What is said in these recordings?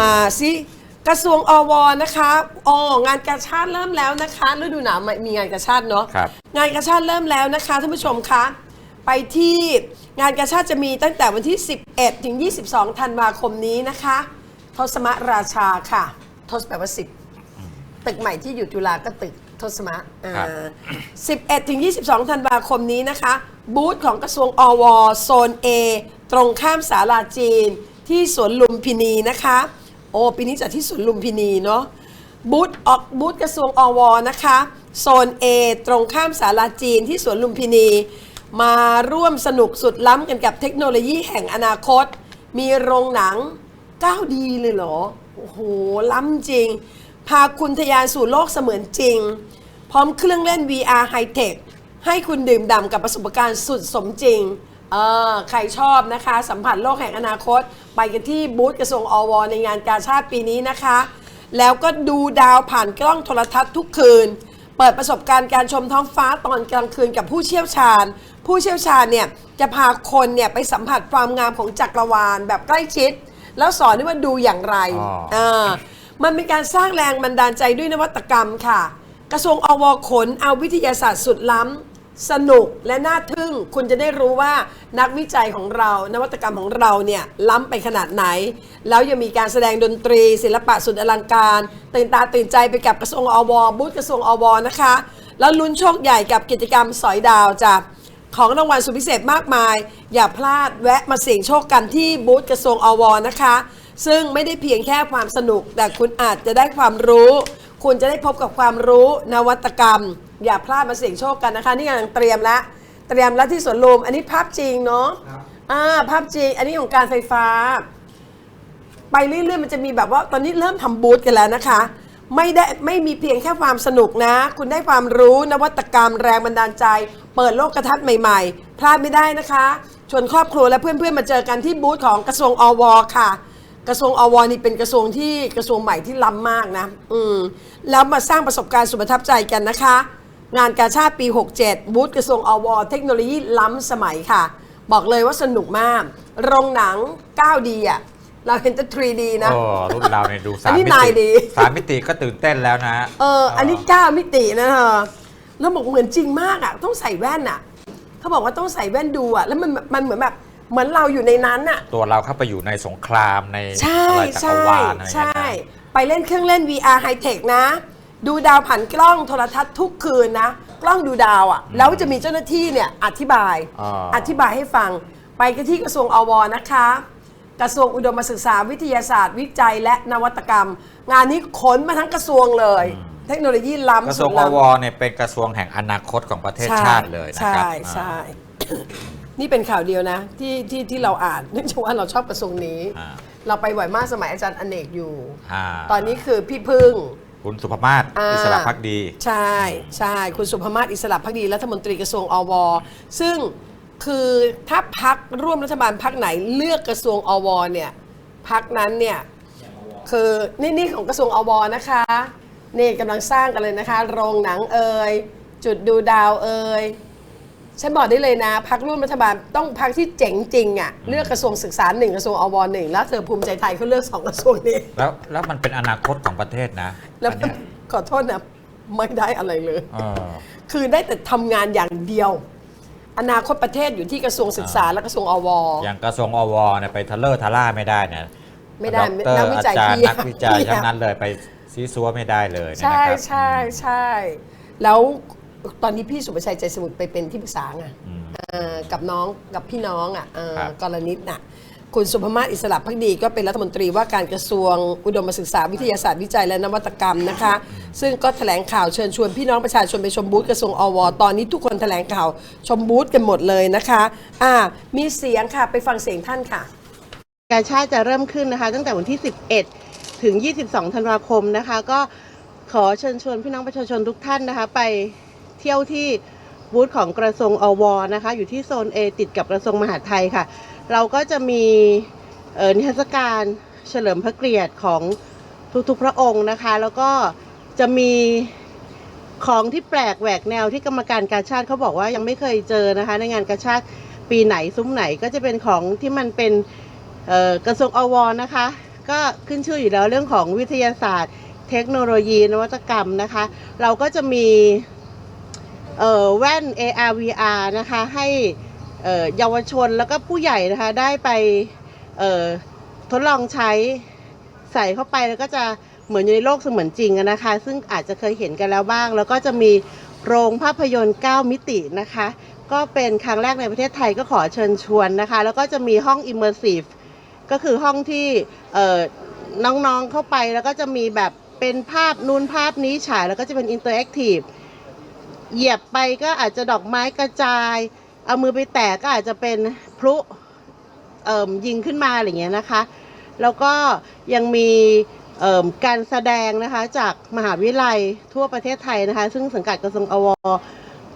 มาสิกระทรวงอวนะคะอ๋องานกาชาติเริ่มแล้วนะคะฤดูหนาวมีงานกาชาติเนาะครับ งานกาชาติเริ่มแล้วนะคะท่านผู้ชมคะไปที่งานกาชาติจะมีตั้งแต่วันที่ 11 ถึง 22 ธันวาคมนี้นะคะ ทศมราชาค่ะ ทศแปลว่า 10 ตึกใหม่ที่อยู่จุฬาก็ตึกทศมะอ่าครับ11 ถึง 22 ธันวาคมนี้นะคะ บูธของกระทรวงอวโซน A ตรงข้ามศาลาจีน ที่สวนลุมพินีนะคะโอ้ปีนี้จัดที่สวนลุมพินีเนาะบูธออกบูธกระทรวงอวนะคะโซน A ตรงข้ามศาลาจีนที่สวนลุมพินี มาร่วมสนุกสุดล้ำกันกับเทคโนโลยีแห่งอนาคต มีโรงหนัง 9D เลยเหรอ โอ้โห ล้ำจริง พาคุณทยานสู่โลกเสมือนจริง พร้อมเครื่องเล่น VR High Tech ให้คุณดื่มด่ำกับประสบการณ์สุดสมจริง เออใครชอบนะคะ สัมผัสโลกแห่งอนาคต ไปกันที่บูธกระทรวงอวในงานกาชาติปีนี้นะคะ แล้วก็ดูดาวผ่านกล้องโทรทัศน์ทุกคืน เปิดประสบการณ์การชมท้องฟ้าตอนกลางคืนกับผู้เชี่ยวชาญ ผู้เชี่ยวชาญเนี่ยจะพาคนเนี่ยไปสัมผัสความงามของจักรวาลแบบใกล้ชิด แล้วสอนด้วยว่าดูอย่างไรอ๋ออ่ามันเป็นการสร้างแรงบันดาลใจด้วยนวัตกรรมค่ะ กระทรวงอวขนเอาวิทยาศาสตร์สุดล้ำ สนุกและน่าทึ่งคุณจะได้รู้ว่านักวิจัยของเรา นวัตกรรมของเราเนี่ยล้ำไปขนาดไหน แล้วยังมีการแสดงดนตรี ศิลปะสุดอลังการ ตื่นตาตื่นใจไปกับกระทรวงอวบูธกระทรวงอวนะคะ แล้วลุ้นโชคใหญ่กับกิจกรรมสอยดาวจ้ะของรางวัลสุดพิเศษมากมาย อย่าพลาดแวะมาเสี่ยงโชคกันที่บูธกระทรวงอวนะคะ ซึ่งไม่ได้เพียงแค่ความสนุก แต่คุณอาจจะได้ความรู้ คุณจะได้พบกับความรู้นวัตกรรม อย่าพลาดมาเสี่ยงโชคกันนะคะ นี่กำลังเตรียมแล้วเตรียมแล้วที่สวนลุมอันนี้ภาพจริงเนาะอ่าภาพจริง อันนี้ของการไฟฟ้า ไปเรื่อยๆมันจะมีแบบว่าตอนนี้เริ่มทำบูธกันแล้วนะคะ ไม่ได้ไม่มีเพียงแค่ความสนุกนะ คุณได้ความรู้นวัตกรรมแรงบันดาลใจ เปิดโลกกระทัดใหม่ๆ พลาดไม่ได้นะคะ ชวนครอบครัวและเพื่อนๆมาเจอกันที่บูธของกระทรวงอวค่ะ กระทรวงอวนี่เป็นกระทรวงที่กระทรวงใหม่ที่ล้ำมากนะ อืม แล้วมาสร้างประสบการณ์สุดประทับใจกันนะคะ งานกาชาติปี 67 บูธกระทรวงอวเทคโนโลยีล้ำสมัยค่ะ บอกเลยว่าสนุกมาก โรงหนัง 9D อะ เราเห็นแต่ 3D นะ โอ้รุ่นเราเนี่ยดูอัสานมนี้มินายติดีสามมิติก็ตื่นเต้นแล้วนะเออ อันนี้9มิตินะเธอแล้วบอกเหมือนจริงมากอะ ต้องใส่แว่นอะ เขาบอกว่าต้องใส่แว่นดูอะ แล้วมันมันเหมือนแบบ เหมือนเราอยู่ในนั้นอะตัวเราเข้าไปอยู่ในสงครามในใช่อะไรจักรใช่วาลอะไรอย่างใช่เงี้ยนะไปเล่นเครื่องเล่น VR High Tech นะ ดูดาวผ่านกล้องโทรทัศน์ทุกคืนนะ กล้องดูดาวอะ่ะแล้วจะมีเจ้าหน้าที่เนี่ยอธิบายอ๋ออธิบายให้ฟังไปกันที่กระทรวงอวนะคะ กระทรวงอุดมศึกษาวิทยาศาสตร์ วิจัยและนวัตกรรม งานนี้ขนมาทั้งกระทรวงเลย เทคโนโลยีล้ำกระทรวงสุอดวล้ำเนี่ยเป็นกระทรวงแห่งอนาคตของประเทศใช่ชาติเลยนะครับใช่ใช่ นี่เป็นข่าวเดียวนะที่ที่ที่เราอ่านเนื่องจากว่าเราชอบกระทรวงนี้ อ่าเราไปบ่อยมากสมัยอาจารย์อเนกอยู่ อ่าตอนนี้คือพี่พึ่ง คุณสุภมาศอ่า อิสระพักดี ใช่ใช่คุณสุภมาศอิสระพักดีรัฐมนตรีกระทรวงอว ซึ่งคือถ้าพักร่วมรัฐบาลพักไหนเลือกกระทรวงอวเนี่ยพักนั้นเนี่ยคือนี่นี่ของกระทรวงอวนะคะนี่กำลังสร้างกันเลยนะคะ โรงหนังเอ่ยจุดดูดาวเอ่ย ฉันบอกได้เลยนะพักร่วมรัฐบาลต้องพักที่เจ๋งจริงอะ่ะเลือกกระทรวงศึกษาหนึ่งกระทรวงอวหนึ่งแล้วเธอภูมิใจไทยเขาเลือกสองกระทรวงนี้ แล้วแล้วมันเป็นอนาคตของประเทศนะแล้วอันเนี้ยขอโทษนะไม่ได้อะไรเลย เออ คือได้แต่ทำงานอย่างเดียว อนาคตประเทศอยู่ที่กระทรวงศึกษาและกระทรวงอว อย่างกระทรวงอวเนี่ยไปทะเลอร์ทะล่าไม่ได้เนี่ยไม่ได้ด็อกเตอนักร์วิอาจัยจารย์เพียบ นักวิจัยเพียบทั้งนั้นเลยไปซีซัวไม่ได้เลยนะใช่ครับ ใช่ใช่แล้ว ตอนนี้พี่สุประชัยใจสมุทรไปเป็นที่ปรึกษาไงอืม เอ่อกับน้องกับพี่น้องอะเอ่อครับ กรณิตน่ะคุณสุภมาศอิสระพักดีก็เป็นรัฐมนตรีว่าการกระทรวงอุดมศึกษาวิทยาศาสตร์วิจัยและนวัตกรรมนะคะ ซึ่งก็แถลงข่าวเชิญชวนพี่น้องประชาชนไปชมบูธกระทรวงอว ตอนนี้ทุกคนแถลงข่าวชมบูธกันหมดเลยนะคะอ่ามีเสียงค่ะไปฟังเสียงท่านค่ะ กาชาติจะเริ่มขึ้นนะคะ ตั้งแต่วันที่ 11 ถึง 22 ธันวาคมนะคะ ก็ขอเชิญชวนพี่น้องประชาชนทุกท่านนะคะ ไปเที่ยวที่บูธของกระทรวงอวนะคะ อยู่ที่โซน A ติดกับกระทรวงมหาดไทยค่ะ เราก็จะมีเอ่อนิทรรศการเฉลิมพระเกียรติของทุกๆพระองค์นะคะ แล้วก็จะมีของที่แปลกแหวกแนวที่กรรมการการชาติเขาบอกว่ายังไม่เคยเจอนะคะ ในงานกาชาติปีไหนซุ้มไหนก็จะเป็นของที่มันเป็นกระทรวงอวนะคะ ก็ขึ้นชื่ออยู่แล้วเรื่องของวิทยาศาสตร์ เทคโนโลยีนวัตกรรมนะคะ เราก็จะมี แว่น AR VR นะคะให้เยาวชนแล้วก็ผู้ใหญ่นะคะได้ไปทดลองใช้ใส่เข้าไปแล้วก็จะเหมือนอยู่ในโลกเสมือนจริงนะคะ ซึ่งอาจจะเคยเห็นกันแล้วบ้าง แล้วก็จะมีโรงภาพยนตร์ 9 มิตินะคะ ก็เป็นครั้งแรกในประเทศไทยก็ขอเชิญชวนนะคะ แล้วก็จะมีห้อง Immersive ก็คือห้องที่น้องๆเข้าไปแล้วก็จะมีแบบเป็นภาพนู้นภาพนี้ฉายแล้วก็จะเป็นอิน เหยียบไปก็อาจจะดอกไม้กระจาย เอามือไปแตะก็อาจจะเป็นพลุเอ่มยิงขึ้นมาอะไรอย่างเงี้ยนะคะ แล้วก็ยังมีเอ่มการแสดงนะคะจากมหาวิทยาลัยทั่วประเทศไทยนะคะ ซึ่งสังกัดกระทรวงอว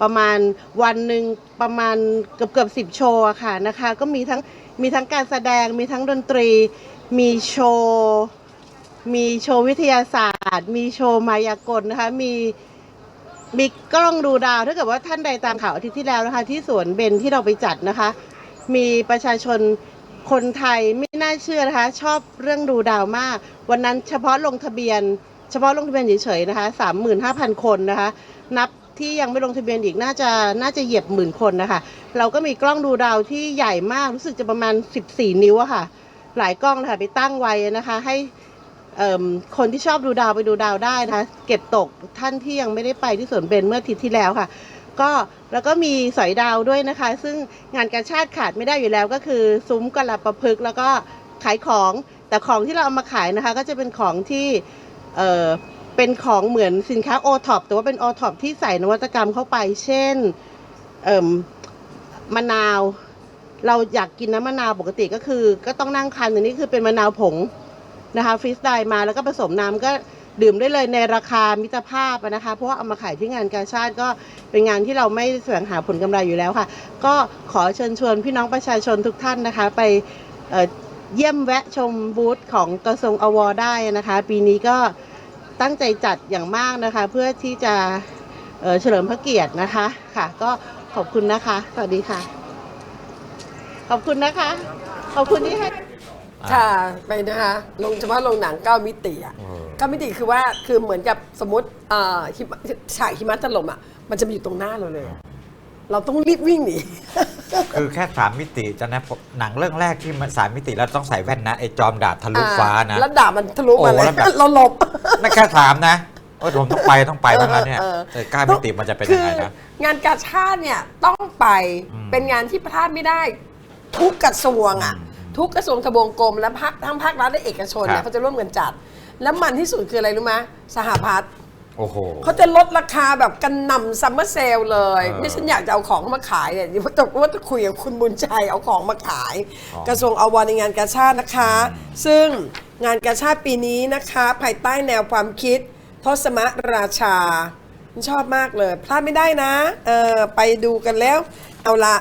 ประมาณวันหนึ่งประมาณเกือบเกือบสิบโชว์ค่ะนะคะ ก็มีทั้งมีทั้งการแสดงมีทั้งดนตรี มีโชว์ มีโชว์วิทยาศาสตร์ มีโชว์มายากลนะคะมี มีกล้องดูดาวถ้าเกิดว่าท่านใดตามข่าวอาทิตย์ที่แล้วนะคะ ที่สวนเบนที่เราไปจัดนะคะ มีประชาชนคนไทยไม่น่าเชื่อนะคะ ชอบเรื่องดูดาวมาก วันนั้นเฉพาะลงทะเบียน เฉพาะลงทะเบียนเฉยๆนะคะสามหมื่นห้าพันคนนะคะ นับที่ยังไม่ลงทะเบียนอีกน่าจะน่าจะเหยียบหมื่นคนนะคะ เราก็มีกล้องดูดาวที่ใหญ่มากรู้สึกจะประมาณ 14 นิ้วอะค่ะ หลายกล้องนะคะไปตั้งไว้นะคะ ให้ คนที่ชอบดูดาวไปดูดาวได้นะคะเก็บตกท่านที่ยังไม่ได้ไปที่สวนเบนเมื่ออาทิตย์ที่แล้วค่ะ ก็แล้วก็มีสอยดาวด้วยนะคะ ซึ่งงานการชาติขาดไม่ได้อยู่แล้วก็คือซุ้มกะลาประพฤกษ์แล้วก็ขายของแต่ของที่เราเอามาขายนะคะ ก็จะเป็นของที่เออเป็นของเหมือนสินค้าโอท็อปแต่ว่าเป็นโอท็อปที่ใส่นวัตกรรมเข้าไป เช่นเอ่มมะนาว เราอยากกินน้ำมะนาวปกติก็คือ ก็ต้องนั่งคันอันนี้คือเป็นมะนาวผง นะคะฟรีสไตล์มาแล้วก็ผสมน้ำก็ดื่มได้เลยในราคามิตรภาพนะคะ เพราะว่าเอามาขายที่งานกาชาติก็เป็นงานที่เราไม่แสวงหาผลกำไรอยู่แล้วค่ะ ก็ขอเชิญชวนพี่น้องประชาชนทุกท่านนะคะ ไปเเยี่ยมแวะชมบูธของกระทรวงอวอได้นะคะ ปีนี้ก็ตั้งใจจัดอย่างมากนะคะ เพื่อที่จะเฉลิมพระเกียรตินะคะค่ะ ก็ขอบคุณนะคะ สวัสดีค่ะ ขอบคุณนะคะ ขอบคุณที่ให้ ค่ะไปนะคะลงเฉพาะลงหนัง 9 มิติอะเออ9มิติคือว่าคือเหมือนกับสมมติเอ่อหิมะฉากหิมะถล่มอะมันจะมาอยู่ตรงหน้าเราเลยเราต้องรีบวิ่งหนี คือแค่สามมิติจะนะผมหนังเรื่องแรกที่มันสามมิติแล้วต้องใส่แว่นนะไอ้จอมดาบทะลุฟ้านะ แล้วดาบมันทะลุมาเลโอ้ยแล้วแบบ เราหลบนั่นแค่ถามนะโอ้ยผมต้องไปต้องไปบ้างแล้วเนี่ยออเออเก้ามิติมันจะเป็นยังไงนะ คืองานกาชาติเนี่ยต้องไปอืมเป็นงานที่พลาดไม่ได้ ทุกกระทรวงอะ อืม ทุกกระทรวงทบวงกรมและภาคทั้งภาครัฐและเอกชนครัเนี่บยเขาจะร่วมกันจัด แล้วมันที่สุดคืออะไรรู้ไหมสหพัฒน์โอ้โห เขาจะลดราคาแบบกันนำซัมเมอร์เซลเลย เออนี่ฉันอยากจะเอาของมาขายเนี่ยเดี๋ยวว่าจะว่าจะคุยกับคุณบุญชัยเอาของมาขาย อ๋อ กระทรวงอวในงานกาชาตินะคะ ซึ่งงานกาชาติปีนี้นะคะ ภายใต้แนวความคิด ทศมราชาชอบมากเลย พลาดไม่ได้นะ เออไปดูกันแล้ว เอาละ